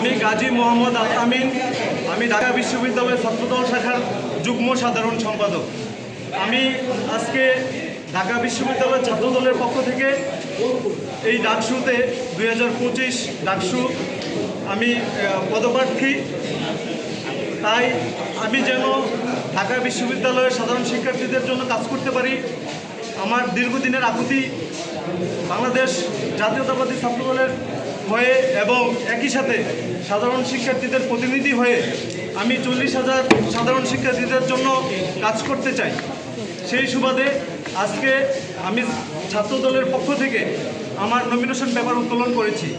আমি গাজী মোহাম্মদ আল আমিন আমি ঢাকা বিশ্ববিদ্যালয়ের ছাত্রদল শাখার যুগ্ম সাধারণ সম্পাদক। আমি আজকে ঢাকা বিশ্ববিদ্যালয়ের ছাত্রদলের পক্ষ থেকে এই ডাকসুতে দুই হাজার পঁচিশ ডাকসু আমি পদপ্রার্থী। তাই আমি যেন ঢাকা বিশ্ববিদ্যালয়ের সাধারণ শিক্ষার্থীদের জন্য কাজ করতে পারি। আমার দীর্ঘদিনের আকুতি বাংলাদেশ জাতীয়তাবাদী ছাত্রদলের হয়ে এবং একই সাথে সাধারণ শিক্ষার্থীদের প্রতিনিধি হয়ে আমি চল্লিশ হাজার সাধারণ শিক্ষার্থীদের জন্য কাজ করতে চাই। সেই সুবাদে আজকে আমি ছাত্রদলের পক্ষ থেকে আমার নমিনেশন পেপার উত্তোলন করেছি।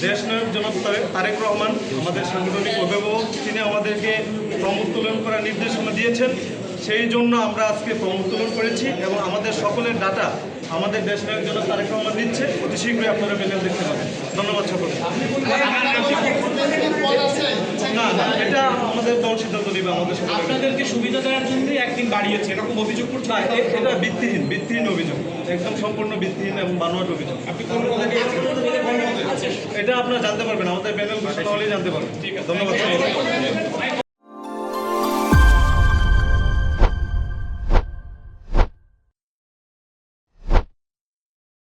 দেশ নায়ক জনাব তারেক- তারেক রহমান, আমাদের সাংগঠনিক অভিভাবক, তিনি আমাদেরকে ফর্ম উত্তোলন করার নির্দেশনা দিয়েছেন। সেই জন্য আমরা আজকে ফর্ম করেছি এবং আমাদের সকলের ডাটা আমাদের দেশ নায়ক জন্য তারেক রহমান দিচ্ছে। অতি শীঘ্রই আপনারা প্যানেল দেখতে পাবেন। ধন্যবাদ সকলকে। না না এটা আমাদের দল সিদ্ধান্ত নেবে আমাদের আপনাদেরকে সুবিধা দেওয়ার জন্যই একদিন বাড়িয়েছে। এরকম অভিযোগ করছে না এটা ভিত্তিহীন ভিত্তিহীন অভিযোগ। একদম সম্পূর্ণ ভিত্তিহীন এবং বানোয়াট অভিযোগ। আপনি কোন? এটা আপনারা জানতে পারবেন আমাদের প্যানেল ঘোষণা হলেই জানতে পারবেন। ঠিক আছে। ধন্যবাদ